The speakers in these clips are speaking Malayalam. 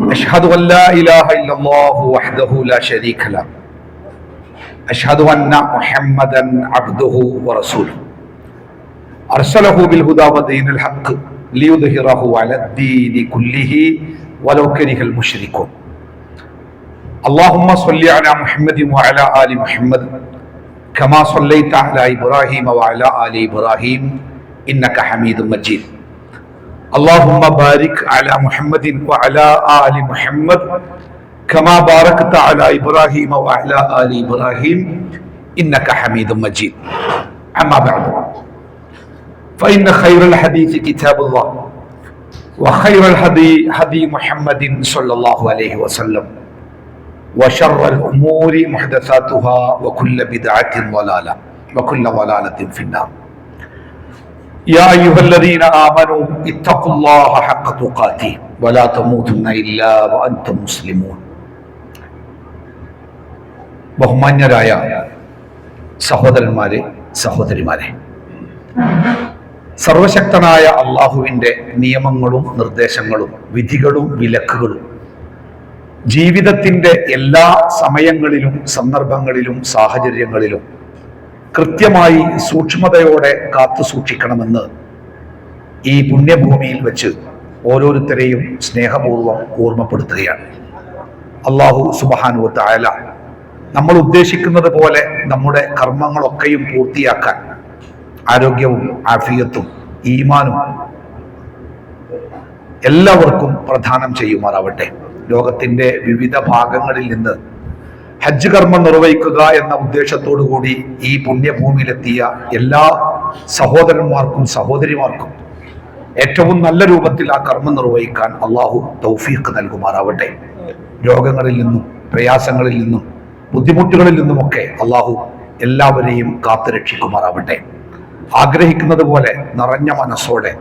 أشهد أن لا إله إلا الله وحده لا شريك له. أشهد أن محمدا عبده ورسوله. أرسله بالهدى ودين الحق ليظهره على الدين كله ولو كره المشركون. اللهم صل على محمد وعلى آل محمد كما صليت على إبراهيم وعلى آل إبراهيم إنك حميد مجيد. اللهم بارك على محمد وعلى آل محمد كما باركت على إبراهيم وعلى آل إبراهيم. إنك حميد مجيد. أما بعد. فإن خير الحديث كتاب الله وخير الهدي هدي محمد صلى الله عليه وسلم وشر الأمور محدثاتها وكل بدعة ضلالة وكل ضلالة في النار. يا أيها الذين آمنوا اتقوا الله حق تقاته ولا تموتن إلا وأنتم مسلمون ബഹുമാന്യരായ സഹോദരന്മാരെ സഹോദരിമാരെ സർവശക്തനായ അള്ളാഹുവിൻ്റെ നിയമങ്ങളും നിർദ്ദേശങ്ങളും വിധികളും വിലക്കുകളും ജീവിതത്തിൻ്റെ എല്ലാ സമയങ്ങളിലും സന്ദർഭങ്ങളിലും സാഹചര്യങ്ങളിലും കൃത്യമായി സൂക്ഷ്മതയോടെ കാത്തു സൂക്ഷിക്കണമെന്ന് ഈ പുണ്യഭൂമിയിൽ വെച്ച് ഓരോരുത്തരെയും സ്നേഹപൂർവം ഓർമ്മപ്പെടുത്തുകയാണ്. അള്ളാഹു സുബഹാനുവത്ത് അയല നമ്മൾ ഉദ്ദേശിക്കുന്നത് പോലെ നമ്മുടെ കർമ്മങ്ങളൊക്കെയും പൂർത്തിയാക്കാൻ ആരോഗ്യവും ആഫിയത്തും ഈമാനും എല്ലാവർക്കും പ്രധാനം ചെയ്യുമാറാവട്ടെ. ലോകത്തിന്റെ വിവിധ ഭാഗങ്ങളിൽ നിന്ന് ഹജ്ജ് കർമ്മം നിർവഹിക്കുക എന്ന ഉദ്ദേശത്തോടു കൂടി ഈ പുണ്യഭൂമിയിലെത്തിയ എല്ലാ സഹോദരന്മാർക്കും സഹോദരിമാർക്കും ഏറ്റവും നല്ല രൂപത്തിൽ ആ കർമ്മം നിർവഹിക്കാൻ അള്ളാഹു തൗഫീഖ് നൽകുമാറാവട്ടെ. രോഗങ്ങളിൽ നിന്നും പ്രയാസങ്ങളിൽ നിന്നും ബുദ്ധിമുട്ടുകളിൽ നിന്നുമൊക്കെ അള്ളാഹു എല്ലാവരെയും കാത്തു രക്ഷിക്കുമാറാവട്ടെ. ആഗ്രഹിക്കുന്നത് പോലെ നിറഞ്ഞ മനസ്സോടെ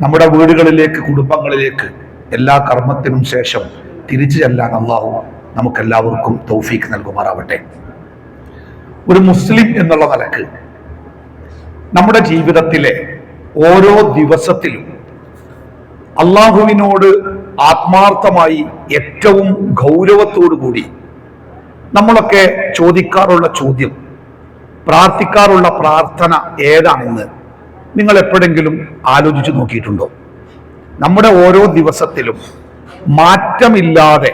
നമ്മുടെ വീടുകളിലേക്ക് കുടുംബങ്ങളിലേക്ക് എല്ലാ കർമ്മത്തിനും ശേഷം തിരിച്ചു ചെല്ലാൻ അള്ളാഹു നമുക്കെല്ലാവർക്കും തൗഫീക്ക് നൽകുമാറാവട്ടെ. ഒരു മുസ്ലിം എന്നുള്ള നിലയ്ക്ക് നമ്മുടെ ജീവിതത്തിലെ ഓരോ ദിവസത്തിലും അള്ളാഹുവിനോട് ആത്മാർത്ഥമായി ഏറ്റവും ഗൗരവത്തോടു കൂടി നമ്മളൊക്കെ ചോദിക്കാറുള്ള ചോദ്യം പ്രാർത്ഥിക്കാറുള്ള പ്രാർത്ഥന ഏതാണെന്ന് നിങ്ങൾ എപ്പോഴെങ്കിലും ആലോചിച്ചു നോക്കിയിട്ടുണ്ടോ? നമ്മുടെ ഓരോ ദിവസത്തിലും മാറ്റമില്ലാതെ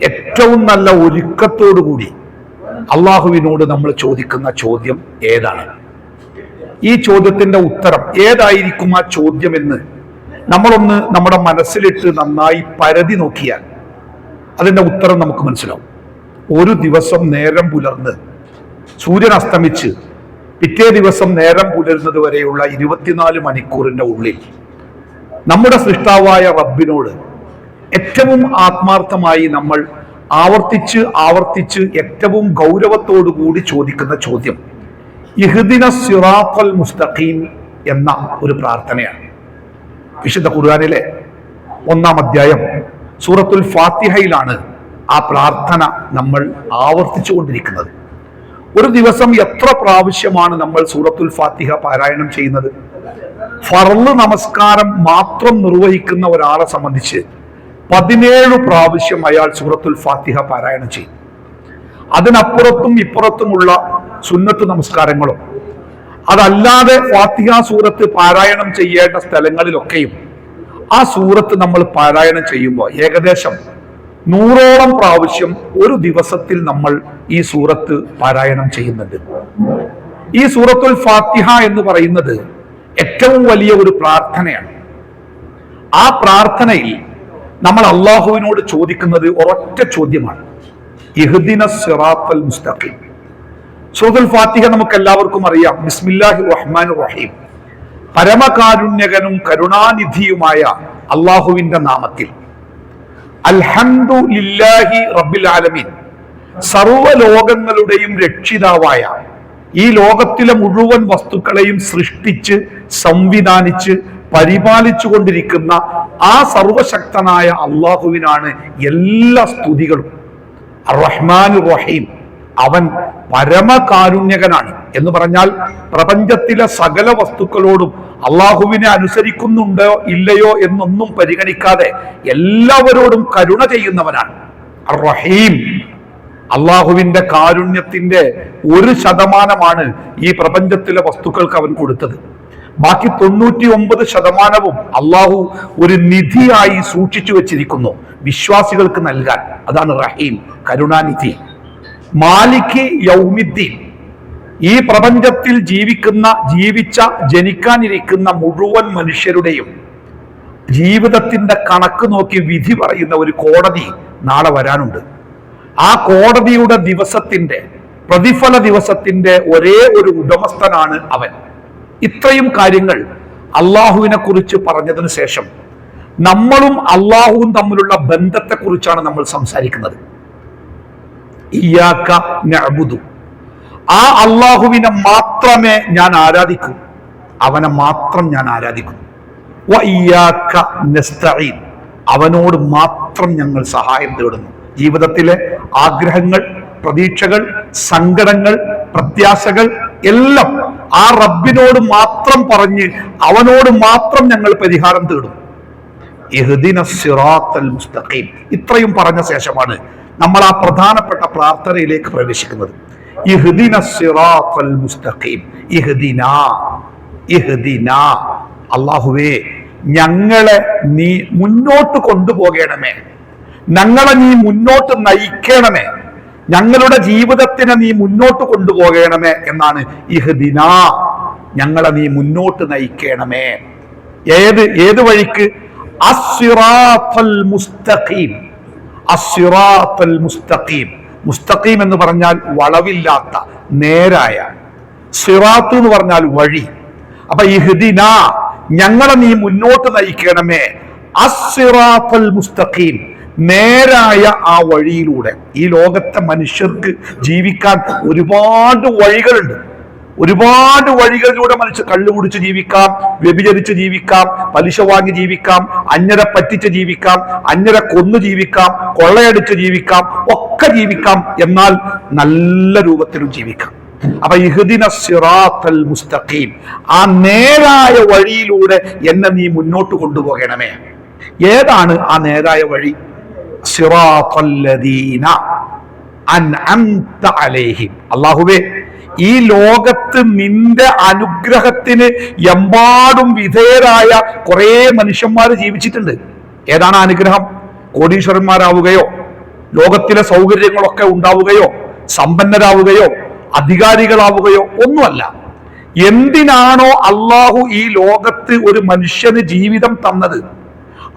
ഏറ്റവും നല്ല ഒരുക്കത്തോടു കൂടി അള്ളാഹുവിനോട് നമ്മൾ ചോദിക്കുന്ന ചോദ്യം ഏതാണ്? ഈ ചോദ്യത്തിന്റെ ഉത്തരം ഏതായിരിക്കും ആ ചോദ്യമെന്ന് നമ്മളൊന്ന് നമ്മുടെ മനസ്സിലിട്ട് നന്നായി പരതി നോക്കിയാൽ അതിന്റെ ഉത്തരം നമുക്ക് മനസ്സിലാവും. ഒരു ദിവസം നേരം പുലർന്ന് സൂര്യൻ അസ്തമിച്ച് പിറ്റേ ദിവസം നേരം പുലരുന്നത് വരെയുള്ള ഇരുപത്തിനാല് മണിക്കൂറിന്റെ ഉള്ളിൽ നമ്മുടെ സൃഷ്ടാവായ റബ്ബിനോട് ഏറ്റവും ആത്മാർത്ഥമായി നമ്മൾ ആവർത്തിച്ച് ആവർത്തിച്ച് ഏറ്റവും ഗൗരവത്തോടു കൂടി ചോദിക്കുന്ന ചോദ്യം ഇഹ്ദിന സിറാത്തൽ മുസ്തഖീം എന്ന ഒരു പ്രാർത്ഥനയാണ്. വിശുദ്ധ ഖുർആനിലെ ഒന്നാം അധ്യായം സൂറത്തുൽ ഫാത്തിഹയിലാണ് ആ പ്രാർത്ഥന നമ്മൾ ആവർത്തിച്ചു കൊണ്ടിരിക്കുന്നത്. ഒരു ദിവസം എത്ര പ്രാവശ്യമാണ് നമ്മൾ സൂറത്തുൽ ഫാത്തിഹ പാരായണം ചെയ്യുന്നത്? ഫർൾ നമസ്കാരം മാത്രം നിർവഹിക്കുന്ന ഒരാളെ സംബന്ധിച്ച് പതിനേഴ് പ്രാവശ്യം അയാൾ സൂറത്തുൽ ഫാത്തിഹ പാരായണം ചെയ്യും അതിനപ്പുറത്തും ഇപ്പുറത്തുമുള്ള സുന്നത്ത് നമസ്കാരങ്ങളും അതല്ലാതെ ഫാത്തിഹ സൂറത്ത് പാരായണം ചെയ്യേണ്ട സ്ഥലങ്ങളിലൊക്കെയും ആ സൂറത്ത് നമ്മൾ പാരായണം ചെയ്യുമ്പോൾ ഏകദേശം നൂറോളം പ്രാവശ്യം ഒരു ദിവസത്തിൽ നമ്മൾ ഈ സൂറത്ത് പാരായണം ചെയ്യുന്നുണ്ട്. ഈ സൂറത്തുൽ ഫാത്തിഹ എന്ന് പറയുന്നത് ഏറ്റവും വലിയ ഒരു പ്രാർത്ഥനയാണ്. ആ പ്രാർത്ഥനയിൽ നമ്മൾ അള്ളാഹുവിനോട് ചോദിക്കുന്നത് ഒരൊറ്റ ചോദ്യമാണ്. മുസ്തഖീം. ഫാത്തിഹ നമുക്ക് എല്ലാവർക്കും അറിയാം. ബിസ്മില്ലാഹി റഹ്മാൻ റഹീം. പരമകാരുണ്യകനും കരുണാനിധിയുമായ അള്ളാഹുവിന്റെ നാമത്തിൽ. അൽഹംദു റബ്ബിൽ ആലമീൻ. സർവലോകങ്ങളുടെയും രക്ഷിതാവായ ഈ ലോകത്തിലെ മുഴുവൻ വസ്തുക്കളെയും സൃഷ്ടിച്ച് സംവിധാനിച്ച് പരിപാലിച്ചു കൊണ്ടിരിക്കുന്ന ആ സർവശക്തനായ അള്ളാഹുവിനാണ് എല്ലാ സ്തുതികളും. റഹ്മാൻ റഹീം അവൻ പരമകാരുണ്യകനാണ്. എന്ന് പറഞ്ഞാൽ പ്രപഞ്ചത്തിലെ സകല വസ്തുക്കളോടും അള്ളാഹുവിനെ അനുസരിക്കുന്നുണ്ടോ ഇല്ലയോ എന്നൊന്നും പരിഗണിക്കാതെ എല്ലാവരോടും കരുണ ചെയ്യുന്നവനാണ്. റഹീം അള്ളാഹുവിന്റെ കാരുണ്യത്തിന്റെ ഒരു ശതമാനമാണ് ഈ പ്രപഞ്ചത്തിലെ വസ്തുക്കൾക്ക് അവൻ കൊടുത്തത്. ബാക്കി തൊണ്ണൂറ്റി ഒമ്പത് ശതമാനവും അള്ളാഹു ഒരു നിധിയായി സൂക്ഷിച്ചു വെച്ചിരിക്കുന്നു. വിശ്വാസികൾക്ക് നൽകാൻ. അതാണ് റഹീം കരുണാനിധി. മാലിക് യൗമിദ്ദീൻ. ഈ പ്രപഞ്ചത്തിൽ ജീവിക്കുന്ന ജീവിച്ച ജനിക്കാനിരിക്കുന്ന മുഴുവൻ മനുഷ്യരുടെയും ജീവിതത്തിന്റെ കണക്ക് നോക്കി വിധി പറയുന്ന ഒരു കോടതി നാളെ വരാനുണ്ട്. ആ കോടതിയുടെ ദിവസത്തിന്റെ പ്രതിഫല ദിവസത്തിന്റെ ഒരേ ഒരു ഉടമസ്ഥനാണ് അവൻ. ഇത്രയും കാര്യങ്ങൾ അള്ളാഹുവിനെ കുറിച്ച് പറഞ്ഞതിന് ശേഷം നമ്മളും അള്ളാഹുവും തമ്മിലുള്ള ബന്ധത്തെക്കുറിച്ചാണ് നമ്മൾ സംസാരിക്കുന്നത്. ഇയാക്ക നഅ്ബുദു. ആ അള്ളാഹുവിനെ മാത്രമേ ഞാൻ ആരാധിക്കൂ. അവനെ മാത്രം ഞാൻ ഇയ്യാക്ക നസ്തഈൻ. അവനോട് മാത്രം ഞങ്ങൾ സഹായം തേടുന്നു. ജീവിതത്തിലെ ആഗ്രഹങ്ങൾ പ്രതീക്ഷകൾ സങ്കടങ്ങൾ പ്രത്യാശകൾ എല്ലാം ആ റബ്ബിനോട് മാത്രം പറഞ്ഞ് അവനോട് മാത്രം ഞങ്ങൾ പരിഹാരം തേടും. മുസ്തഖീം. ഇത്രയും പറഞ്ഞ ശേഷമാണ് നമ്മൾ ആ പ്രധാനപ്പെട്ട പ്രാർത്ഥനയിലേക്ക് പ്രവേശിക്കുന്നത്. മുസ്തഖീം. അള്ളാഹുവേ ഞങ്ങളെ നീ മുന്നോട്ട് കൊണ്ടുപോകണമേ. ഞങ്ങളെ നീ മുന്നോട്ട് നയിക്കണമേ. ഞങ്ങളുടെ ജീവിതത്തിനെ നീ മുന്നോട്ട് കൊണ്ടുപോകണമേ എന്നാണ് ഇഹ്ദിന ഞങ്ങളെ നീ മുന്നോട്ട് നയിക്കണമേ. ഏത് ഏത് വഴിക്ക്? മുസ്തഖീം. മുസ്തഖീം. മുസ്തഖീം എന്ന് പറഞ്ഞാൽ വളവില്ലാത്ത നേരായ. സിറാത്ത് എന്ന് പറഞ്ഞാൽ വഴി. അപ്പൊ ഇഹ്ദിന ഞങ്ങളെ നീ മുന്നോട്ട് നയിക്കണമേ. അസ്സിറാത്തൽ മുസ്തഖീം. നേരായ ആ വഴിയിലൂടെ ഈ ലോകത്തെ മനുഷ്യർക്ക് ജീവിക്കാൻ ഒരുപാട് വഴികളുണ്ട്. ഒരുപാട് വഴികളിലൂടെ മനുഷ്യർ കള്ളു കുടിച്ച് ജീവിക്കാം വ്യഭിചരിച്ച് ജീവിക്കാം പലിശ വാങ്ങി ജീവിക്കാം അന്യരെ പറ്റിച്ച് ജീവിക്കാം അന്യരെ കൊന്നു ജീവിക്കാം കൊള്ളയടിച്ച് ജീവിക്കാം ഒക്കെ ജീവിക്കാം എന്നാൽ നല്ല രൂപത്തിലും ജീവിക്കാം. അപ്പൊ ഇഹുദിന സിറാത്തൽ മുസ്തഖീം ആ നേരായ വഴിയിലൂടെ എന്നെ നീ മുന്നോട്ട് കൊണ്ടുപോകണമേ. ഏതാണ് ആ നേരായ വഴി? അല്ലാഹുവേ ഈ ലോകത്ത് നിന്റെ അനുഗ്രഹത്തിന് എമ്പാടും വിധേയരായ കുറേ മനുഷ്യന്മാർ ജീവിച്ചിട്ടുണ്ട്. ഏതാണ് അനുഗ്രഹം? കോടീശ്വരന്മാരാവുകയോ ലോകത്തിലെ സൗകര്യങ്ങളൊക്കെ ഉണ്ടാവുകയോ സമ്പന്നരാവുകയോ അധികാരികളാവുകയോ ഒന്നുമല്ല. എന്തിനാണോ അള്ളാഹു ഈ ലോകത്ത് ഒരു മനുഷ്യന് ജീവിതം തന്നത്?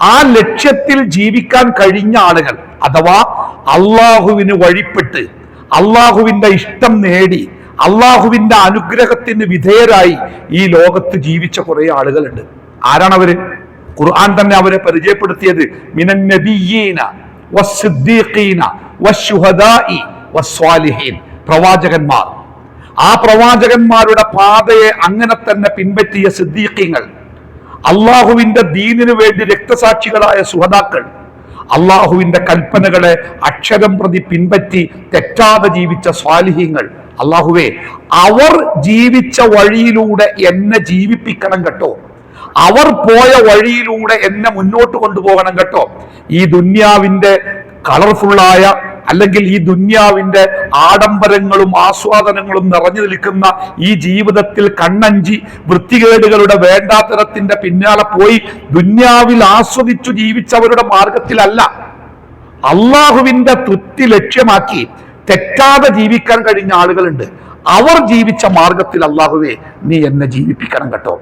ആ ലക്ഷ്യത്തിൽ ജീവിക്കാൻ കഴിഞ്ഞ ആളുകൾ അഥവാ അള്ളാഹുവിന് വഴിപ്പെട്ട് അള്ളാഹുവിന്റെ ഇഷ്ടം നേടി അള്ളാഹുവിന്റെ അനുഗ്രഹത്തിന് വിധേയരായി ഈ ലോകത്ത് ജീവിച്ച കുറെ ആളുകളുണ്ട്. ആരാണ് അവർ ഖുർആൻ തന്നെ അവരെ പരിചയപ്പെടുത്തിയത്. മിനൻ വസ്വാലിഹീൻ പ്രവാചകന്മാർ. ആ പ്രവാചകന്മാരുടെ പാതയെ അങ്ങനെ തന്നെ പിൻപറ്റിയ സിദ്ദീഖീങ്ങൾ. അള്ളാഹുവിന്റെ ദീനിനു വേണ്ടി രക്തസാക്ഷികളായ സുഹതാക്കൾ അള്ളാഹുവിന്റെ കൽപ്പനകളെ അക്ഷരം പ്രതി പിൻപറ്റി തെറ്റാതെ ജീവിച്ച സ്വാലിഹ്യങ്ങൾ അള്ളാഹുവേ അവർ ജീവിച്ച വഴിയിലൂടെ എന്നെ ജീവിപ്പിക്കണം കേട്ടോ. അവർ പോയ വഴിയിലൂടെ എന്നെ മുന്നോട്ട് കൊണ്ടുപോകണം കേട്ടോ. ഈ ദുന്യാവിന്റെ കളർഫുള്ളായ അല്ലെങ്കിൽ ഈ ദുന്യാവിന്റെ ആഡംബരങ്ങളും ആസ്വാദനങ്ങളും നിറഞ്ഞു നിൽക്കുന്ന ഈ ജീവിതത്തിൽ കണ്ണഞ്ചി വൃത്തികേടുകളുടെ വേണ്ടാത്തരത്തിന്റെ പിന്നാലെ പോയി ദുന്യാവിൽ ആസ്വദിച്ചു ജീവിച്ചവരുടെ മാർഗത്തിലല്ല. അള്ളാഹുവിന്റെ തൃപ്തി ലക്ഷ്യമാക്കി തെറ്റാതെ ജീവിക്കാൻ കഴിഞ്ഞ ആളുകളുണ്ട്. അവർ ജീവിച്ച മാർഗത്തിൽ അള്ളാഹുവെ നീ എന്നെ ജീവിപ്പിക്കണം കേട്ടോ.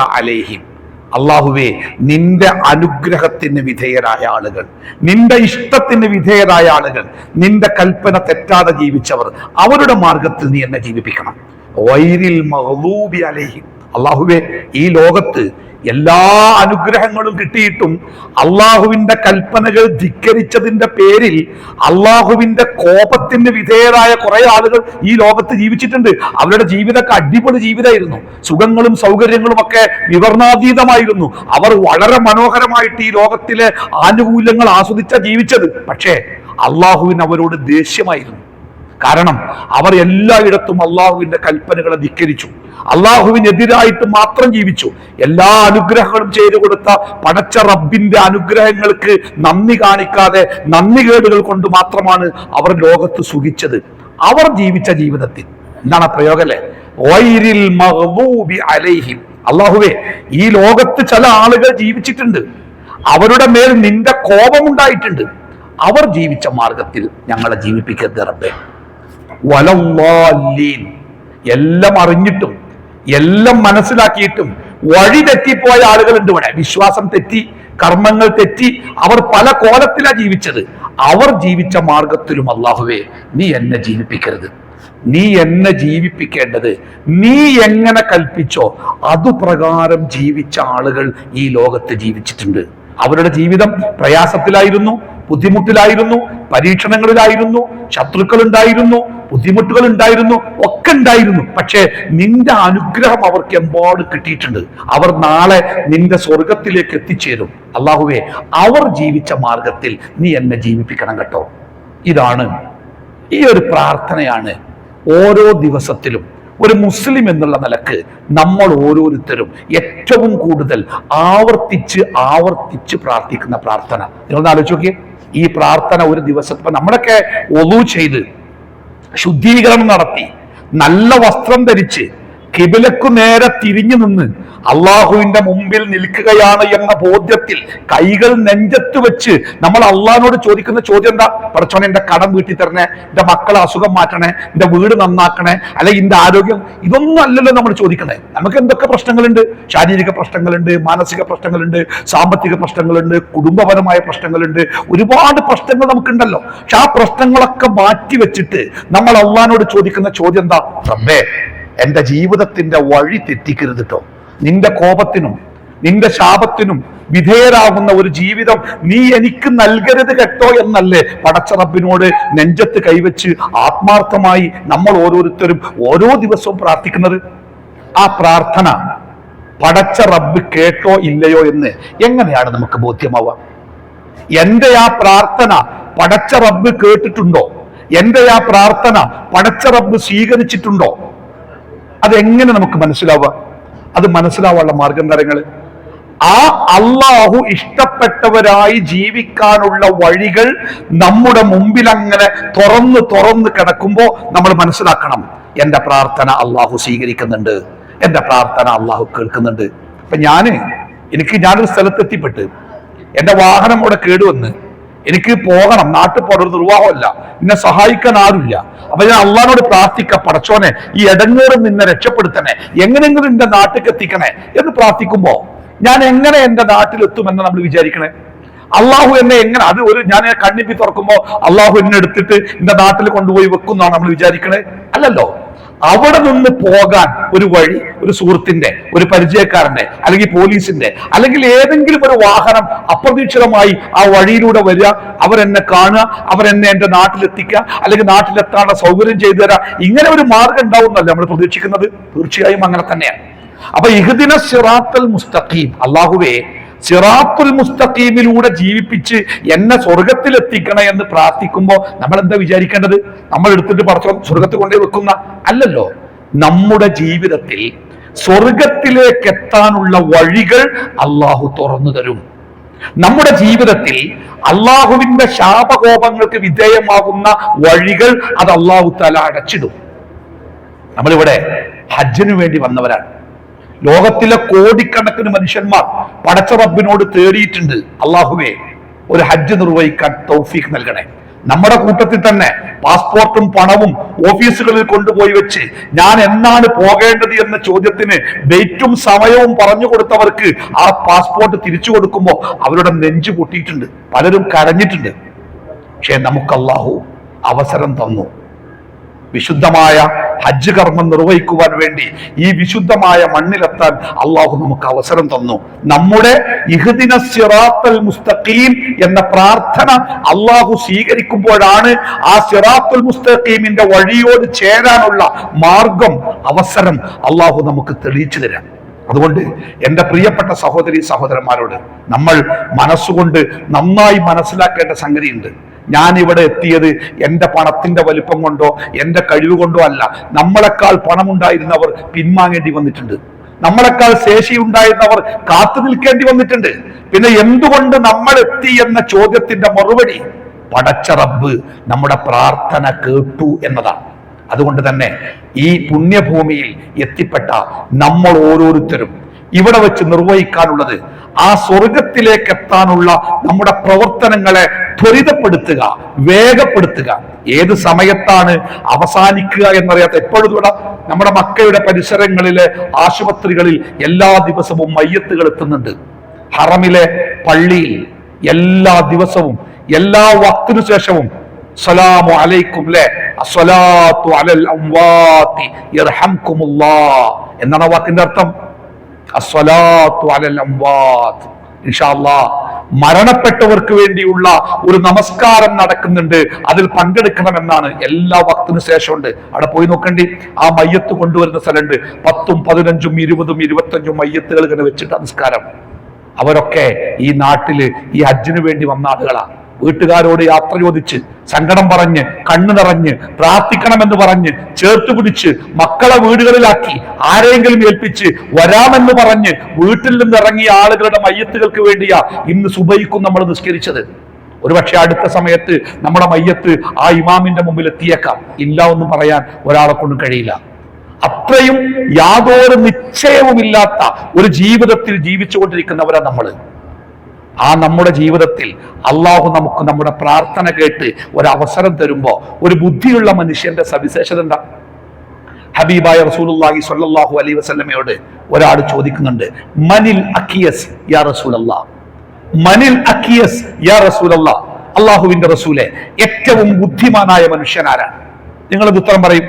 അലൈഹിം. അള്ളാഹുവേ നിന്റെ അനുഗ്രഹത്തിന് വിധേയരായ ആളുകൾ നിന്റെ ഇഷ്ടത്തിന് വിധേയരായ ആളുകൾ നിന്റെ കൽപ്പന തെറ്റാതെ ജീവിച്ചവർ അവരുടെ മാർഗത്തിൽ നീ എന്നെ ജീവിപ്പിക്കണം. വൈരിൽ മഹലൂബി അലേഹിം. അള്ളാഹുവേ ഈ ലോകത്ത് എല്ലാ അനുഗ്രഹങ്ങളും കിട്ടിയിട്ടും അള്ളാഹുവിന്റെ കൽപ്പനകൾ ധിക്കരിച്ചതിന്റെ പേരിൽ അള്ളാഹുവിന്റെ കോപത്തിന് വിധേയരായ കുറെ ആളുകൾ ഈ ലോകത്ത് ജീവിച്ചിട്ടുണ്ട്. അവരുടെ ജീവിതമൊക്കെ അടിപൊളി ജീവിതമായിരുന്നു. സുഖങ്ങളും സൗകര്യങ്ങളും ഒക്കെ വിവർണാതീതമായിരുന്നു. അവർ വളരെ മനോഹരമായിട്ട് ഈ ലോകത്തിലെ ആനുകൂല്യങ്ങൾ ആസ്വദിച്ച ജീവിച്ചത്. പക്ഷേ അള്ളാഹുവിന് അവരോട് ദേഷ്യമായിരുന്നു. കാരണം അവർ എല്ലായിടത്തും അള്ളാഹുവിന്റെ കൽപ്പനകളെ ധിക്കരിച്ചു. അള്ളാഹുവിനെതിരായിട്ട് മാത്രം ജീവിച്ചു. എല്ലാ അനുഗ്രഹങ്ങളും ചെയ്തു കൊടുത്ത പടച്ച റബ്ബിന്റെ അനുഗ്രഹങ്ങൾക്ക് നന്ദി കാണിക്കാതെ നന്ദികേടുകൾ കൊണ്ട് മാത്രമാണ് അവർ ലോകത്ത് സുഖിച്ചത്. അവർ ജീവിച്ച ജീവിതത്തിൽ. എന്താണ് പ്രയോഗല്ലേ അലൈഹിം. അള്ളാഹുവേ ഈ ലോകത്ത് ചില ആളുകൾ ജീവിച്ചിട്ടുണ്ട്. അവരുടെ മേൽ നിന്റെ കോപമുണ്ടായിട്ടുണ്ട്. അവർ ജീവിച്ച മാർഗത്തിൽ ഞങ്ങളെ ജീവിപ്പിക്കരുത് റബ്ബേ. വലവാലീൻ എല്ലാം അറിഞ്ഞിട്ടും എല്ലാം മനസ്സിലാക്കിയിട്ടും വഴി തെറ്റിപ്പോയ ആളുകളുണ്ട് ഇവിടെ. വിശ്വാസം തെറ്റി കർമ്മങ്ങൾ തെറ്റി അവർ പല കോലത്തിലാ ജീവിച്ചത്. അവർ ജീവിച്ച മാർഗത്തിലും അള്ളാഹുവേ നീ എന്നെ ജീവിപ്പിക്കരുത്. നീ എന്നെ ജീവിപ്പിക്കേണ്ടത് നീ എങ്ങനെ കൽപ്പിച്ചോ അതുപ്രകാരം ജീവിച്ച ആളുകൾ ഈ ലോകത്ത് ജീവിച്ചിട്ടുണ്ട്. അവരുടെ ജീവിതം പ്രയാസത്തിലായിരുന്നു ബുദ്ധിമുട്ടിലായിരുന്നു പരീക്ഷണങ്ങളിലായിരുന്നു ശത്രുക്കൾ ഉണ്ടായിരുന്നു ബുദ്ധിമുട്ടുകൾ ഉണ്ടായിരുന്നു ഒക്കെ ഉണ്ടായിരുന്നു പക്ഷേ നിന്റെ അനുഗ്രഹം അവർക്ക് എമ്പാട് കിട്ടിയിട്ടുണ്ട്. അവർ നാളെ നിന്റെ സ്വർഗത്തിലേക്ക് എത്തിച്ചേരും. അള്ളാഹുവേ അവർ ജീവിച്ച മാർഗത്തിൽ നീ എന്നെ ജീവിപ്പിക്കണം കേട്ടോ. ഇതാണ് ഈ ഒരു പ്രാർത്ഥനയാണ് ഓരോ ദിവസത്തിലും. ഒരു മുസ്ലിം എന്നുള്ള നിലയ്ക്ക് നമ്മൾ ഓരോരുത്തരും ഏറ്റവും കൂടുതൽ ആവർത്തിച്ച് ആവർത്തിച്ച് പ്രാർത്ഥിക്കുന്ന പ്രാർത്ഥന. നിങ്ങളൊന്ന് ആലോചിച്ച് നോക്കിയേ. ഈ പ്രാർത്ഥന ഒരു ദിവസം ഇപ്പൊ നമ്മളൊക്കെ ഒതു ചെയ്ത് ശുദ്ധീകരണം നടത്തി നല്ല വസ്ത്രം ധരിച്ച് കിബിലക്കു നേരെ തിരിഞ്ഞു നിന്ന് അള്ളാഹുവിന്റെ മുമ്പിൽ നിൽക്കുകയാണ് എന്ന ബോധ്യത്തിൽ കൈകൾ നെഞ്ചത്ത് വെച്ച് നമ്മൾ അള്ളാഹിനോട് ചോദിക്കുന്ന ചോദ്യം എന്താ? പടച്ചോനെ എന്റെ കടം വീട്ടി തരണേ എന്റെ മക്കളെ അസുഖം മാറ്റണേ എന്റെ വീട് നന്നാക്കണേ അല്ലെങ്കിൽ എന്റെ ആരോഗ്യം? ഇതൊന്നും അല്ലല്ലോ നമ്മൾ ചോദിക്കണേ. നമുക്ക് എന്തൊക്കെ പ്രശ്നങ്ങളുണ്ട്? ശാരീരിക പ്രശ്നങ്ങളുണ്ട് മാനസിക പ്രശ്നങ്ങളുണ്ട് സാമ്പത്തിക പ്രശ്നങ്ങളുണ്ട് കുടുംബപരമായ പ്രശ്നങ്ങളുണ്ട്. ഒരുപാട് പ്രശ്നങ്ങൾ നമുക്കുണ്ടല്ലോ. പക്ഷെ ആ പ്രശ്നങ്ങളൊക്കെ മാറ്റി വെച്ചിട്ട് നമ്മൾ അള്ളാഹിനോട് ചോദിക്കുന്ന ചോദ്യം എന്താ? റബ്ബേ എന്റെ ജീവിതത്തിന്റെ വഴി തെറ്റിക്കരുത് കേട്ടോ നിന്റെ കോപത്തിനും നിന്റെ ശാപത്തിനും വിധേയരാകുന്ന ഒരു ജീവിതം നീ എനിക്ക് നൽകരുത് കേട്ടോ എന്നല്ലേ പടച്ചറബിനോട് നെഞ്ചത്ത് കൈവച്ച് ആത്മാർത്ഥമായി നമ്മൾ ഓരോരുത്തരും ഓരോ ദിവസവും പ്രാർത്ഥിക്കുന്നത്? ആ പ്രാർത്ഥന പടച്ച റബ്ബ് കേട്ടോ ഇല്ലയോ എന്ന് എങ്ങനെയാണ് നമുക്ക് ബോധ്യമാവുക? എന്റെ ആ പ്രാർത്ഥന പടച്ച റബ്ബ് കേട്ടിട്ടുണ്ടോ? എന്റെ ആ പ്രാർത്ഥന പടച്ച റബ്ബ് സ്വീകരിച്ചിട്ടുണ്ടോ? അതെങ്ങനെ നമുക്ക് മനസ്സിലാവുക അത് മനസ്സിലാവാനുള്ള മാർഗം ആ അള്ളാഹു ഇഷ്ടപ്പെട്ടവരായി ജീവിക്കാനുള്ള വഴികൾ നമ്മുടെ മുമ്പിൽ അങ്ങനെ തുറന്ന് തുറന്ന് കിടക്കുമ്പോൾ നമ്മൾ മനസ്സിലാക്കണം. എന്റെ പ്രാർത്ഥന അള്ളാഹു സ്വീകരിക്കുന്നുണ്ട്. എന്റെ പ്രാർത്ഥന അള്ളാഹു കേൾക്കുന്നുണ്ട്. അപ്പൊ ഞാൻ എനിക്ക് ഞാനൊരു സ്ഥലത്തെത്തിപ്പെട്ട് എന്റെ വാഹനം അവിടെ കേടുവന്ന്. എനിക്ക് പോകണം നാട്ടിൽ പോകണം നിർവാഹമല്ല എന്നെ സഹായിക്കാൻ ആരുമില്ല. അപ്പൊ ഞാൻ അള്ളഹാനോട് പ്രാർത്ഥിക്ക പടച്ചോനെ ഈ ഇടങ്ങേറും നിന്നെ രക്ഷപ്പെടുത്തണേ എങ്ങനെയെങ്കിലും എന്റെ നാട്ടിലേക്ക് എത്തിക്കണേ എന്ന് പ്രാർത്ഥിക്കുമ്പോ ഞാൻ എങ്ങനെ എന്റെ നാട്ടിലെത്തുമെന്ന് നമ്മൾ വിചാരിക്കണേ? അള്ളാഹു എന്നെ എങ്ങനെ അത് ഒരു ഞാൻ കണ്ണിപ്പി തുറക്കുമ്പോ അള്ളാഹു എന്നെ എടുത്തിട്ട് എന്റെ നാട്ടിൽ കൊണ്ടുപോയി വെക്കുന്നതാണ് നമ്മൾ വിചാരിക്കണേ? അല്ലല്ലോ. അവിടെ നിന്ന് പോകാൻ ഒരു വഴി ഒരു സുഹൃത്തിന്റെ ഒരു പരിചയക്കാരന്റെ അല്ലെങ്കിൽ പോലീസിന്റെ അല്ലെങ്കിൽ ഏതെങ്കിലും ഒരു വാഹനം അപ്രതീക്ഷിതമായി ആ വഴിയിലൂടെ വരിക അവരെന്നെ കാണുക അവരെന്നെ എന്റെ നാട്ടിലെത്തിക്കുക അല്ലെങ്കിൽ നാട്ടിലെത്താനുള്ള സൗകര്യം ചെയ്തു തരാം. ഇങ്ങനെ ഒരു മാർഗം ഉണ്ടാവുന്നല്ലേ നമ്മൾ പ്രതീക്ഷിക്കുന്നത്? തീർച്ചയായും അങ്ങനെ തന്നെയാണ്. അപ്പൊ ഇഹദിന സിറാത്തൽ മുസ്തഖീം. അള്ളാഹുവേ സിറാത്തുൽ മുസ്തഖീമിലൂടെ ജീവിപ്പിച്ച് എന്നെ സ്വർഗത്തിൽ എത്തിക്കണേ എന്ന് പ്രാർത്ഥിക്കുമ്പോൾ നമ്മൾ എന്താ വിചാരിക്കേണ്ടത്? നമ്മൾ എടുത്തിട്ട് പറച്ചോ സ്വർഗത്തിൽ കൊണ്ടേ വെക്കുന്ന അല്ലല്ലോ. നമ്മുടെ ജീവിതത്തിൽ സ്വർഗത്തിലേക്ക് എത്താനുള്ള വഴികൾ അള്ളാഹു തുറന്നു തരും. നമ്മുടെ ജീവിതത്തിൽ അള്ളാഹുവിന്റെ ശാപകോപങ്ങൾക്ക് വിധേയമാകുന്ന വഴികൾ അത് അള്ളാഹു തല അടച്ചിടും. നമ്മളിവിടെ ഹജ്ജിനു വേണ്ടി വന്നവരാണ്. ലോകത്തിലെ കോടിക്കണക്കിന് മനുഷ്യന്മാർ പടച്ച റബ്ബിനോട് തേടിയിട്ടുണ്ട്. അള്ളാഹുവേ ഒരു ഹജ്ജ് നിർവഹിക്കാൻ തൗഫീഖ് നൽകണേ. നമ്മുടെ കൂട്ടത്തിൽ തന്നെ പാസ്പോർട്ടും പണവും ഓഫീസുകളിൽ കൊണ്ടുപോയി വെച്ച് ഞാൻ എന്നാണ് പോകേണ്ടത് എന്ന ചോദ്യത്തിന് ഡേറ്റും സമയവും പറഞ്ഞു കൊടുത്തവർക്ക് ആ പാസ്പോർട്ട് തിരിച്ചു കൊടുക്കുമ്പോൾ അവരുടെ നെഞ്ചു പൊട്ടിയിട്ടുണ്ട്. പലരും കരഞ്ഞിട്ടുണ്ട്. പക്ഷേ നമുക്ക് അള്ളാഹു അവസരം തന്നു. വിശുദ്ധമായ ഹജ്ജ് കർമ്മം നിർവഹിക്കുവാൻ വേണ്ടി ഈ വിശുദ്ധമായ മണ്ണിലെത്താൻ അള്ളാഹു നമുക്ക് അവസരം തന്നു. നമ്മുടെ ഇഹ്ദിന സിറാത്തൽ മുസ്തഖീം എന്ന പ്രാർത്ഥന അള്ളാഹു സ്വീകരിക്കുമ്പോഴാണ് ആ സിറാത്തുൽ മുസ്തഖീമിന്റെ വഴിയോട് ചേരാനുള്ള മാർഗം അവസരം അള്ളാഹു നമുക്ക് തെളിയിച്ചു തരാം അതുകൊണ്ട് എന്റെ പ്രിയപ്പെട്ട സഹോദരി സഹോദരന്മാരോട് നമ്മൾ മനസ്സുകൊണ്ട് നന്നായി മനസ്സിലാക്കേണ്ട സംഗതിയുണ്ട്. ഞാൻ ഇവിടെ എത്തിയത് എന്റെ പണത്തിന്റെ വലിപ്പം കൊണ്ടോ എന്റെ കഴിവ് കൊണ്ടോ അല്ല. നമ്മളെക്കാൾ പണമുണ്ടായിരുന്നവർ പിൻവാങ്ങേണ്ടി വന്നിട്ടുണ്ട്. നമ്മളെക്കാൾ ശേഷി ഉണ്ടായിരുന്നവർ കാത്തു നിൽക്കേണ്ടി വന്നിട്ടുണ്ട്. പിന്നെ എന്തുകൊണ്ട് നമ്മൾ എത്തി എന്ന ചോദ്യത്തിന്റെ മറുപടി? പടച്ച റബ്ബ് നമ്മുടെ പ്രാർത്ഥന കേട്ടു എന്നതാണ്. അതുകൊണ്ട് തന്നെ ഈ പുണ്യഭൂമിയിൽ എത്തിപ്പെട്ട നമ്മൾ ഓരോരുത്തരും ഇവിടെ വെച്ച് നിർവഹിക്കാനുള്ളത് ആ സ്വർഗത്തിലേക്ക് എത്താനുള്ള നമ്മുടെ പ്രവർത്തനങ്ങളെ ത്വരിതപ്പെടുത്തുക വേഗപ്പെടുത്തുക. ഏത് സമയത്താണ് അവസാനിക്കുക എന്നറിയാത്ത എപ്പോഴും ഇവിടെ നമ്മുടെ മക്കയുടെ പരിസരങ്ങളിലെ ആശുപത്രികളിൽ എല്ലാ ദിവസവും മയ്യത്തുകൾ എത്തുന്നുണ്ട്. ഹറമിലെ പള്ളിയിൽ എല്ലാ ദിവസവും എല്ലാ വക്തിനു ശേഷവും സലാമു അലൈക്കും അസ്വലാത്തു അലൽ എന്നാണ് വാക്കിന്റെ അർത്ഥം. അസ്വലാത്തു അലൽ ഇൻഷാ മരണപ്പെട്ടവർക്ക് വേണ്ടിയുള്ള ഒരു നമസ്കാരം നടക്കുന്നുണ്ട്. അതിൽ പങ്കെടുക്കണമെന്നാണ് എല്ലാ വക്തിനു ശേഷമുണ്ട്. അവിടെ പോയി നോക്കണ്ടി. ആ മയ്യത്ത് കൊണ്ടുവരുന്ന സ്ഥലമുണ്ട്. പത്തും പതിനഞ്ചും ഇരുപതും ഇരുപത്തഞ്ചും മയ്യത്തുകൾ ഇങ്ങനെ വെച്ചിട്ട് നമസ്കാരം അവരൊക്കെ ഈ നാട്ടിൽ ഈ ഹജ്ജിനു വേണ്ടി വന്ന ആളുകളാണ് വീട്ടുകാരോട് യാത്ര ചോദിച്ച് സങ്കടം പറഞ്ഞ് കണ്ണു നിറഞ്ഞ് പ്രാർത്ഥിക്കണമെന്ന് പറഞ്ഞ് ചേർത്ത് പിടിച്ച് മക്കളെ വീടുകളിലാക്കി ആരെങ്കിലും ഏൽപ്പിച്ച് വരാമെന്ന് പറഞ്ഞ് വീട്ടിൽ നിന്ന് ഇറങ്ങിയ ആളുകളുടെ മയ്യത്തുകൾക്ക് വേണ്ടിയാ ഇന്ന് സുബൈക്കും നമ്മൾ നിസ്കരിച്ചത്. ഒരുപക്ഷെ അടുത്ത സമയത്ത് നമ്മുടെ മയ്യത്ത് ആ ഇമാമിന്റെ മുമ്പിൽ എത്തിയേക്കാം ഇല്ല എന്ന് പറയാൻ ഒരാളെ കൊണ്ടും കഴിയില്ല. അത്രയും യാതൊരു നിശ്ചയവുമില്ലാത്ത ഒരു ജീവിതത്തിൽ ജീവിച്ചുകൊണ്ടിരിക്കുന്നവരാ നമ്മൾ. ആ നമ്മുടെ ജീവിതത്തിൽ അള്ളാഹു നമുക്ക് നമ്മുടെ പ്രാർത്ഥന കേട്ട് ഒരു അവസരം തരുമ്പോൾ ഒരു ബുദ്ധിയുള്ള മനുഷ്യന്റെ സവിശേഷത എന്താ? ഹബീബായ റസൂലുള്ളാഹി സ്വല്ലല്ലാഹു അലൈഹി വസല്ലമയോട് ഒരാൾ ചോദിക്കുന്നുണ്ട് മനിൽ അക്കിയസ് യാ റസൂലല്ലാ? മനിൽ അക്കിയസ് യാ റസൂലല്ലാ? അള്ളാഹുവിന്റെ റസൂലെ ഏറ്റവും ബുദ്ധിമാനായ മനുഷ്യനാരാണ് നിങ്ങളത് ഉത്തരം പറയും.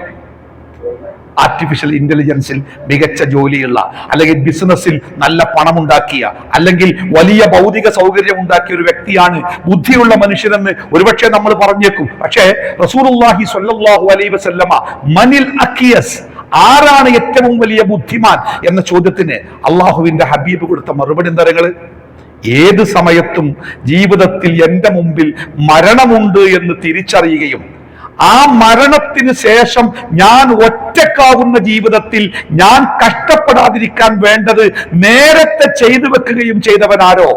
ആർട്ടിഫിഷ്യൽ ഇന്റലിജൻസിൽ മികച്ച ജോലിയുള്ള അല്ലെങ്കിൽ ബിസിനസ്സിൽ നല്ല പണമുണ്ടാക്കിയ അല്ലെങ്കിൽ വലിയ ഭൗതിക സൗകര്യം ഉണ്ടാക്കിയ ഒരു വ്യക്തിയാണ് ബുദ്ധിയുള്ള മനുഷ്യനെന്ന് ഒരുപക്ഷെ നമ്മൾ പറഞ്ഞേക്കും. പക്ഷേ സ്വല്ലല്ലാഹു അലൈഹി വസല്ലമ മനിൽ അക്കിയസ് ആരാണ് ഏറ്റവും വലിയ ബുദ്ധിമാൻ എന്ന ചോദ്യത്തിന് അള്ളാഹുവിന്റെ ഹബീബ് കൊടുത്ത മറുപടി എന്താ ഏത് സമയത്തും ജീവിതത്തിൽ എന്റെ മുമ്പിൽ മരണമുണ്ട് എന്ന് തിരിച്ചറിയുകയും ആ മരണത്തിന് ശേഷം ഞാൻ ഒറ്റക്കാവുന്ന ജീവിതത്തിൽ ഞാൻ കഷ്ടപ്പെടാതിരിക്കാൻ വേണ്ടത് നേരത്തെ ചെയ്തു വെക്കുകയും ചെയ്തവനാരോ?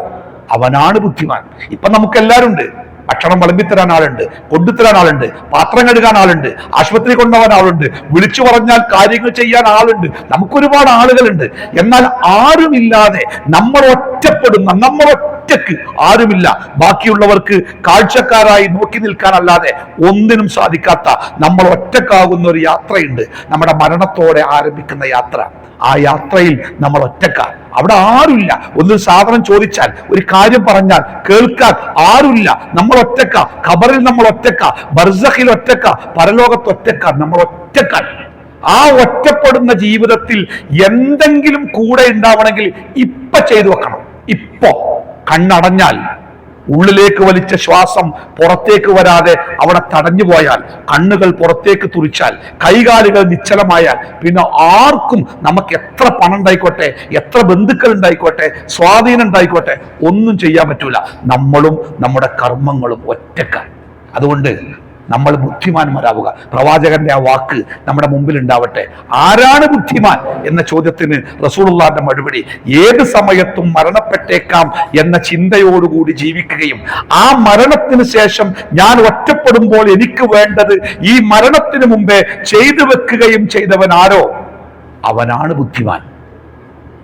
അവനാണ് ബുദ്ധിമാൻ. ഇപ്പൊ നമുക്ക് എല്ലാവരും ഉണ്ട് ഭക്ഷണം വിളമ്പിത്തരാൻ ആളുണ്ട് കൊണ്ടുത്തരാൻ ആളുണ്ട് പാത്രം കഴുകാൻ ആളുണ്ട് ആശുപത്രി കൊണ്ടുപോകാൻ ആളുണ്ട് വിളിച്ചു പറഞ്ഞാൽ കാര്യങ്ങൾ ചെയ്യാൻ ആളുണ്ട്. നമുക്കൊരുപാട് ആളുകളുണ്ട്. എന്നാൽ ആരുമില്ലാതെ നമ്മൾ ഒറ്റപ്പെടുന്ന നമ്മൾ ഒറ്റയ്ക്ക് ആരുമില്ല. ബാക്കിയുള്ളവർക്ക് കാഴ്ചക്കാരായി നോക്കി നിൽക്കാനല്ലാതെ ഒന്നിനും സാധിക്കാത്ത നമ്മൾ ഒറ്റക്കാകുന്ന ഒരു യാത്രയുണ്ട്. നമ്മുടെ മരണത്തോടെ ആരംഭിക്കുന്ന യാത്ര. ആ യാത്രയിൽ നമ്മൾ ഒറ്റക്ക അവിടെ ആരുമില്ല. ഒന്ന് സാധനം ചോദിച്ചാൽ ഒരു കാര്യം പറഞ്ഞാൽ കേൾക്കാൻ ആരുമില്ല. നമ്മൾ ഒറ്റക്ക. ഖബറിൽ നമ്മൾ ഒറ്റക്ക. ബർസഖിൽ ഒറ്റക്ക. പരലോകത്ത് ഒറ്റക്ക. നമ്മൾ ഒറ്റക്കാൻ ആ ഒറ്റപ്പെടുന്ന ജീവിതത്തിൽ എന്തെങ്കിലും കൂടെ ഉണ്ടാവണമെങ്കിൽ ഇപ്പൊ ചെയ്തു വെക്കണം. ഇപ്പോ കണ്ണടഞ്ഞാൽ ഉള്ളിലേക്ക് വലിച്ച ശ്വാസം പുറത്തേക്ക് വരാതെ അവിടെ തടഞ്ഞു പോയാൽ കണ്ണുകൾ പുറത്തേക്ക് തുറിച്ചാൽ കൈകാലുകൾ നിശ്ചലമായാൽ പിന്നെ ആർക്കും നമുക്ക് എത്ര പണം ഉണ്ടായിക്കോട്ടെ എത്ര ബന്ധുക്കൾ ഉണ്ടായിക്കോട്ടെ സ്വാധീനം ഉണ്ടായിക്കോട്ടെ ഒന്നും ചെയ്യാൻ പറ്റൂല. നമ്മളും നമ്മുടെ കർമ്മങ്ങളും ഒറ്റക്കാൻ അതുകൊണ്ട് നമ്മൾ ബുദ്ധിമാന്മാരാവുക. പ്രവാചകന്റെ ആ വാക്ക് നമ്മുടെ മുമ്പിൽ ഉണ്ടാവട്ടെ ആരാണ് ബുദ്ധിമാൻ എന്ന ചോദ്യത്തിന് റസൂലുള്ളാന്റെ മറുപടി ഏത് സമയത്തും മരണപ്പെട്ടേക്കാം എന്ന ചിന്തയോടുകൂടി ജീവിക്കുകയും ആ മരണത്തിന് ശേഷം ഞാൻ ഒറ്റപ്പെടുമ്പോൾ എനിക്ക് വേണ്ടത് ഈ മരണത്തിന് മുമ്പേ ചെയ്തു വെക്കുകയും ചെയ്തവൻ ആരോ? അവനാണ് ബുദ്ധിമാൻ.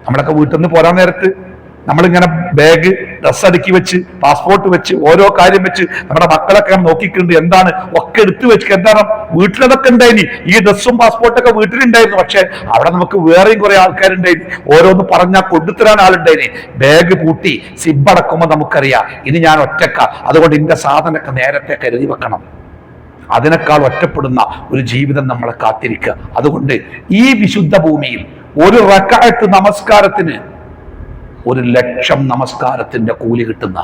നമ്മളൊക്കെ വീട്ടിൽ നിന്ന് പോരാൻ നേരത്ത് നമ്മളിങ്ങനെ ബാഗ് ഡ്രസ് അടുക്കി വെച്ച് പാസ്പോർട്ട് വെച്ച് ഓരോ കാര്യം വെച്ച് നമ്മുടെ മക്കളൊക്കെ നോക്കിക്കുണ്ട് എന്താണ്? ഒക്കെ എടുത്തു വെച്ച്. എന്താണ്? വീട്ടിലതൊക്കെ ഉണ്ടായിനി. ഈ ഡ്രസ്സും പാസ്പോർട്ടൊക്കെ വീട്ടിലുണ്ടായിരുന്നു. പക്ഷെ അവിടെ നമുക്ക് വേറെയും കുറെ ആൾക്കാരുണ്ടായി ഓരോന്ന് പറഞ്ഞാൽ കൊണ്ടുത്തരാൻ ആളുണ്ടായിനി. ബാഗ് പൂട്ടി. സിബ് അടക്കുമ്പോൾ നമുക്കറിയാം. ഇനി ഞാൻ ഒറ്റക്ക. അതുകൊണ്ട് ഇന്റെ സാധനമൊക്കെ നേരത്തെ കരുതി വെക്കണം. അതിനേക്കാൾ ഒറ്റപ്പെടുന്ന ഒരു ജീവിതം നമ്മളെ കാത്തിരിക്കുക. അതുകൊണ്ട് ഈ വിശുദ്ധ ഭൂമിയിൽ ഒരു റക്കായത്ത് നമസ്കാരത്തിന് ഒരു ലക്ഷം നമസ്കാരത്തിന്റെ കൂലി കിട്ടുന്ന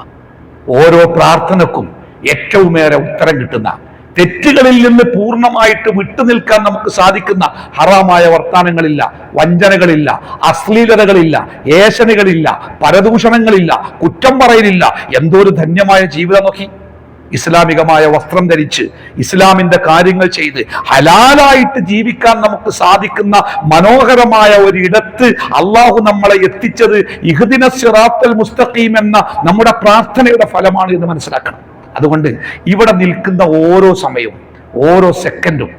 ഓരോ പ്രാർത്ഥനക്കും ഏറ്റവുമേറെ ഉത്തരം കിട്ടുന്ന തെറ്റുകളിൽ നിന്ന് പൂർണമായിട്ട് വിട്ടുനിൽക്കാൻ നമുക്ക് സാധിക്കുന്ന ഹറാമായ വർത്താനങ്ങളില്ല വഞ്ചനകളില്ല അശ്ലീലതകളില്ല ഏഷണികളില്ല പരദൂഷണങ്ങളില്ല കുറ്റം പറയലില്ല എന്തോ ഒരു ധന്യമായ ജീവിതം നോക്കി. ഇസ്ലാമികമായ വസ്ത്രം ധരിച്ച് ഇസ്ലാമിന്റെ കാര്യങ്ങൾ ചെയ്ത് ഹലാലായിട്ട് ജീവിക്കാൻ നമുക്ക് സാധിക്കുന്ന മനോഹരമായ ഒരിടത്ത് അള്ളാഹു നമ്മളെ എത്തിച്ചത് ഇഹുദിന സിറാത്തൽ മുസ്തഖീം എന്ന നമ്മുടെ പ്രാർത്ഥനയുടെ ഫലമാണ് എന്ന് മനസ്സിലാക്കണം. അതുകൊണ്ട് ഇവിടെ നിൽക്കുന്ന ഓരോ സമയവും ഓരോ സെക്കൻഡും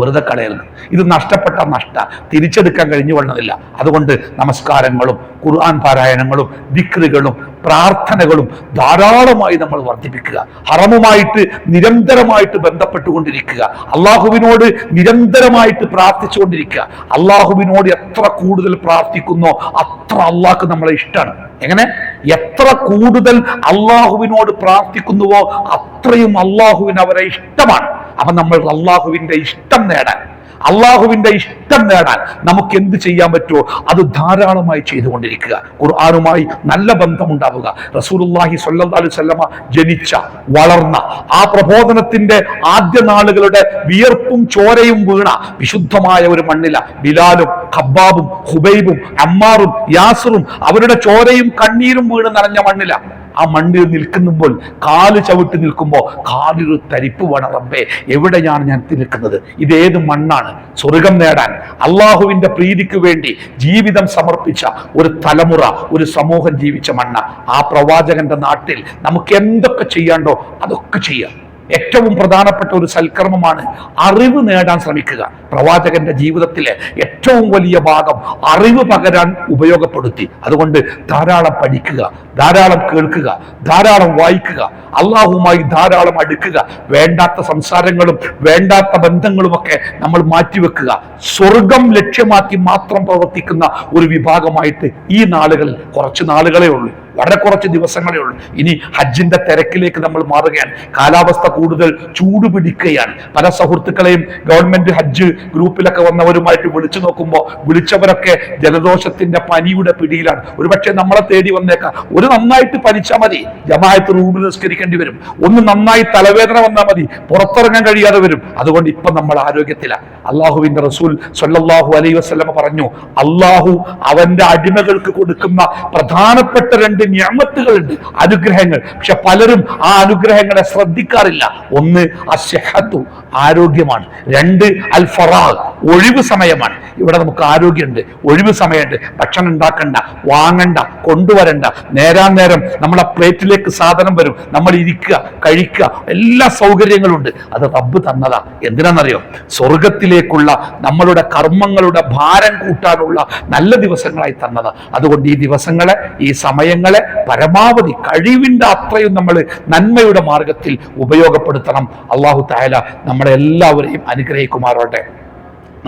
വെറുതെ കളയരുത്. ഇത് നഷ്ടപ്പെട്ട നഷ്ട. തിരിച്ചെടുക്കാൻ കഴിഞ്ഞു കൊള്ളുന്നില്ല അതുകൊണ്ട് നമസ്കാരങ്ങളും ഖുർആൻ പാരായണങ്ങളും ദിക്റുകളും പ്രാർത്ഥനകളും ധാരാളമായി നമ്മൾ വർദ്ധിപ്പിക്കുക. ഹറമുമായിട്ട് നിരന്തരമായിട്ട് ബന്ധപ്പെട്ടുകൊണ്ടിരിക്കുക. അള്ളാഹുവിനോട് നിരന്തരമായിട്ട് പ്രാർത്ഥിച്ചുകൊണ്ടിരിക്കുക. അള്ളാഹുവിനോട് എത്ര കൂടുതൽ പ്രാർത്ഥിക്കുന്നോ അത്ര അള്ളാഹ്ക്ക് നമ്മളെ ഇഷ്ടമാണ് എങ്ങനെ? എത്ര കൂടുതൽ അള്ളാഹുവിനോട് പ്രാർത്ഥിക്കുന്നുവോ അത്രയും അള്ളാഹുവിന് അവരെ ഇഷ്ടമാണ്. അപ്പൊ നമ്മൾ അള്ളാഹുവിന്റെ ഇഷ്ടം നേടാൻ. അള്ളാഹുവിന്റെ ഇഷ്ടം നേടാൻ നമുക്ക് എന്ത് ചെയ്യാൻ പറ്റുമോ അത് ധാരാളമായി ചെയ്തുകൊണ്ടിരിക്കുക. ഖുർആാനുമായി നല്ല ബന്ധമുണ്ടാവുക. റസൂലുള്ളാഹി സ്വല്ലല്ലാഹു അലൈഹി വസല്ലമ ജനിച്ച വളർന്ന ആ പ്രബോധനത്തിന്റെ ആദ്യ നാളുകളുടെ വിയർപ്പും ചോരയും വീണ വിശുദ്ധമായ ഒരു മണ്ണില ബിലാലും ഖബ്ബാബും ഹുബൈബും അമ്മാറും യാസറും അവരുടെ ചോരയും കണ്ണീരും വീണ് നനഞ്ഞ മണ്ണില. ആ മണ്ണിൽ നിൽക്കുമ്പോൾ കാൽ ചവിട്ടി നിൽക്കുമ്പോൾ കാലൊരു തരിപ്പ് വേണം റബ്ബേ. എവിടെയാണ് ഞാൻ നിൽക്കുന്നത്? ഇതേത് മണ്ണാണ്. സ്വർഗം നേടാൻ അള്ളാഹുവിന്റെ പ്രീതിക്ക് വേണ്ടി ജീവിതം സമർപ്പിച്ച ഒരു തലമുറ ഒരു സമൂഹം ജീവിച്ച മണ്ണ. ആ പ്രവാചകന്റെ നാട്ടിൽ നമുക്ക് എന്തൊക്കെ ചെയ്യാണ്ടോ അതൊക്കെ ചെയ്യാം. ഏറ്റവും പ്രധാനപ്പെട്ട ഒരു സൽക്കർമ്മമാണ് അറിവ് നേടാൻ ശ്രമിക്കുക. പ്രവാചകന്റെ ജീവിതത്തിലെ ഏറ്റവും വലിയ ഭാഗം അറിവ് പകരാൻ ഉപയോഗപ്പെടുത്തി. അതുകൊണ്ട് ധാരാളം പഠിക്കുക ധാരാളം കേൾക്കുക ധാരാളം വായിക്കുക അള്ളാഹുമായി ധാരാളം അടുക്കുക വേണ്ടാത്ത സംസാരങ്ങളും വേണ്ടാത്ത ബന്ധങ്ങളും ഒക്കെ നമ്മൾ മാറ്റിവെക്കുക. സ്വർഗം ലക്ഷ്യമാക്കി മാത്രം പ്രവർത്തിക്കുന്ന ഒരു വിഭാഗമായിട്ട് ഈ നാളുകളിൽ കുറച്ച് നാളുകളേ ഉള്ളൂ. വളരെ കുറച്ച് ദിവസങ്ങളേ ഉള്ളൂ. ഇനി ഹജ്ജിന്റെ തിരക്കിലേക്ക് നമ്മൾ മാറുകയാണ്. കാലാവസ്ഥ കൂടുതൽ ചൂട് പിടിക്കുകയാണ്. പല സുഹൃത്തുക്കളെയും ഗവൺമെന്റ് ഹജ്ജ് ഗ്രൂപ്പിലൊക്കെ വന്നവരുമായിട്ട് വിളിച്ചു നോക്കുമ്പോൾ വിളിച്ചവരൊക്കെ ജലദോഷത്തിന്റെ പനിയുടെ പിടിയിലാണ്. ഒരുപക്ഷെ നമ്മളെ തേടി വന്നേക്കാം. ഒരു നന്നായിട്ട് പനിച്ചാൽ മതി. ജമായത്ത് റൂമിൽ നിസ്കരിക്കേണ്ടി വരും. ഒന്ന് നന്നായി തലവേദന വന്നാൽ മതി. പുറത്തിറങ്ങാൻ കഴിയാതെ വരും. അതുകൊണ്ട് ഇപ്പൊ നമ്മൾ ആരോഗ്യത്തിലാണ് അള്ളാഹുവിന്റെ റസൂൽ സൊല്ലാഹു അലൈഹി വസ്ലമ പറഞ്ഞു അള്ളാഹു അവന്റെ അടിമകൾക്ക് കൊടുക്കുന്ന പ്രധാനപ്പെട്ട രണ്ട് ഞാമത്തുകളുണ്ട് അനുഗ്രഹങ്ങൾ. പക്ഷെ പലരും ആ അനുഗ്രഹങ്ങളെ ശ്രദ്ധിക്കാറില്ല. ഒന്ന് അശഹത്തു ആരോഗ്യമാണ്. രണ്ട് അൽ ഫറാഖ് ഒഴിവ് സമയമാണ്. ഇവിടെ നമുക്ക് ആരോഗ്യമുണ്ട്. ഒഴിവ് സമയമുണ്ട്. ഭക്ഷണം ഉണ്ടാക്കണ്ട വാങ്ങണ്ട കൊണ്ടുവരണ്ട. നേരാൻ നേരം നമ്മളെ പ്ലേറ്റിലേക്ക് സാധനം വരും. നമ്മൾ ഇരിക്കുക കഴിക്കുക. എല്ലാ സൗകര്യങ്ങളും ഉണ്ട് അത് റബ്ബ് തന്നതാ. എന്തിനാണെന്നറിയോ? സ്വർഗത്തിലേക്കുള്ള നമ്മളുടെ കർമ്മങ്ങളുടെ ഭാരം കൂട്ടാനുള്ള നല്ല ദിവസങ്ങളായി തന്നതാ. അതുകൊണ്ട് ഈ ദിവസങ്ങളെ ഈ സമയങ്ങളെ പരമാവധി കഴിവിന്റെ അത്രയും നമ്മൾ നന്മയുടെ മാർഗത്തിൽ ഉപയോഗപ്പെടുത്തണം. അള്ളാഹു തായാല നമ്മളെ എല്ലാവരെയും അനുഗ്രഹിക്കുമാറോട്ടെ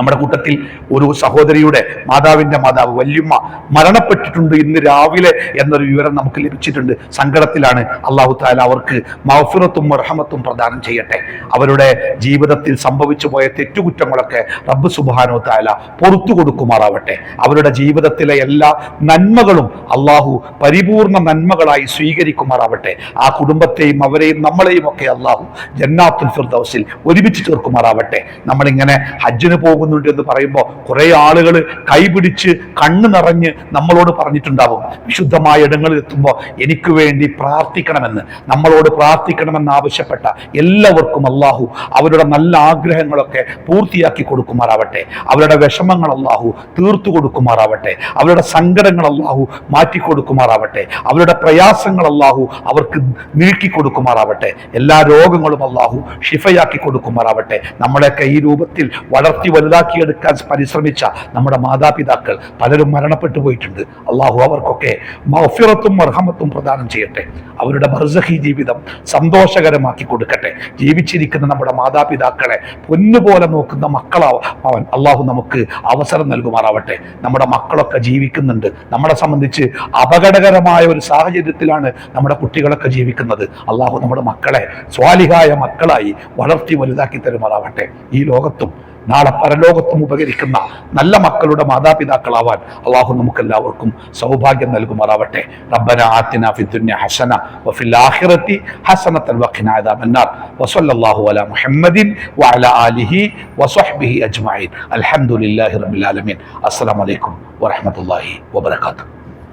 നമ്മുടെ കൂട്ടത്തിൽ ഒരു സഹോദരിയുടെ മാതാവിന്റെ മാതാവ് വല്യമ്മ മരണപ്പെട്ടിട്ടുണ്ട് ഇന്ന് രാവിലെ എന്നൊരു വിവരം നമുക്ക് ലഭിച്ചിട്ടുണ്ട്. സങ്കടത്തിലാണ് അള്ളാഹു താല അവർക്ക് മൗഫിറത്തും മർഹമത്തും പ്രദാനം ചെയ്യട്ടെ. അവരുടെ ജീവിതത്തിൽ സംഭവിച്ചു പോയ തെറ്റുകുറ്റങ്ങളൊക്കെ റബ്ബ് സുബാനോ താല പുറത്തു കൊടുക്കുമാറാവട്ടെ. അവരുടെ ജീവിതത്തിലെ എല്ലാ നന്മകളും അള്ളാഹു പരിപൂർണ നന്മകളായി സ്വീകരിക്കുമാറാവട്ടെ. ആ കുടുംബത്തെയും അവരെയും നമ്മളെയും ഒക്കെ അള്ളാഹു ജന്നാത്തുൽ ഫിർദൗസിൽ ഒരുമിച്ച് ചേർക്കുമാറാവട്ടെ. നമ്മളിങ്ങനെ ഹജ്ജിന് പോകുന്നുണ്ട് എന്ന് പറയുമ്പോൾ കുറെ ആളുകൾ കൈപിടിച്ച് കണ്ണ് നിറഞ്ഞ് നമ്മളോട് പറഞ്ഞിട്ടുണ്ടാവും. വിശുദ്ധമായ ഇടങ്ങളിൽ എത്തുമ്പോൾ എനിക്ക് വേണ്ടി പ്രാർത്ഥിക്കണമെന്ന്. നമ്മളോട് പ്രാർത്ഥിക്കണമെന്ന് ആവശ്യപ്പെട്ട എല്ലാവർക്കും അള്ളാഹു അവരുടെ നല്ല ആഗ്രഹങ്ങളൊക്കെ പൂർത്തിയാക്കി കൊടുക്കുമാറാവട്ടെ. അവരുടെ വിഷമങ്ങൾ അള്ളാഹു തീർത്തു കൊടുക്കുമാറാവട്ടെ. അവരുടെ സങ്കടങ്ങൾ അള്ളാഹു മാറ്റി കൊടുക്കുമാറാവട്ടെ. അവരുടെ പ്രയാസങ്ങൾ അള്ളാഹു അവർക്ക് നീക്കി കൊടുക്കുമാറാവട്ടെ. എല്ലാ രോഗങ്ങളും അള്ളാഹു ഷിഫയാക്കി കൊടുക്കുമാറാവട്ടെ. നമ്മളെയൊക്കെ ഈ രൂപത്തിൽ വളർത്തി വലുതാക്കി വലുതാക്കിയെടുക്കാൻ പരിശ്രമിച്ച നമ്മുടെ മാതാപിതാക്കൾ പലരും മരണപ്പെട്ടു പോയിട്ടുണ്ട്. അള്ളാഹു അവർക്കൊക്കെ മൗഫിറത്തും മർഹമത്തും പ്രദാനം ചെയ്യട്ടെ. അവരുടെ ബർസഹി ജീവിതം സന്തോഷകരമാക്കി കൊടുക്കട്ടെ. ജീവിച്ചിരിക്കുന്ന നമ്മുടെ മാതാപിതാക്കളെ പൊന്നുപോലെ നോക്കുന്ന മക്കളാവ അവൻ അള്ളാഹു നമുക്ക് അവസരം നൽകുമാറാവട്ടെ. നമ്മുടെ മക്കളൊക്കെ ജീവിക്കുന്നുണ്ട്. നമ്മളെ സംബന്ധിച്ച് അപകടകരമായ ഒരു സാഹചര്യത്തിലാണ് നമ്മുടെ കുട്ടികളൊക്കെ ജീവിക്കുന്നത്. അള്ളാഹു നമ്മുടെ മക്കളെ സ്വാലിഹായ മക്കളായി വളർത്തി വലുതാക്കി തരുമാറാവട്ടെ. ഈ ലോകത്തും നാളെ പരലോകത്തും ഉപകരിക്കുന്ന നല്ല മക്കളുടെ മാതാപിതാക്കളാവാൻ അള്ളാഹു നമുക്കെല്ലാവർക്കും സൗഭാഗ്യം നൽകുമാറാവട്ടെ. റബ്ബന ആത്തിന ഫിദ്ദുന്യ ഹസന വഫിൽ ആഖിറത്തി ഹസനത്തൻ വഖിന അദാബന്നാർ വസല്ലല്ലാഹു അലാ മുഹമ്മദിൻ വഅലാ ആലിഹി വസഹ്ബിഹി അജ്മഈൻ. അൽഹംദുലില്ലാഹി റബ്ബിൽ ആലമീൻ. അസ്സലാമു അലൈക്കും വറഹ്മത്തുള്ളാഹി വബറകാതുഹു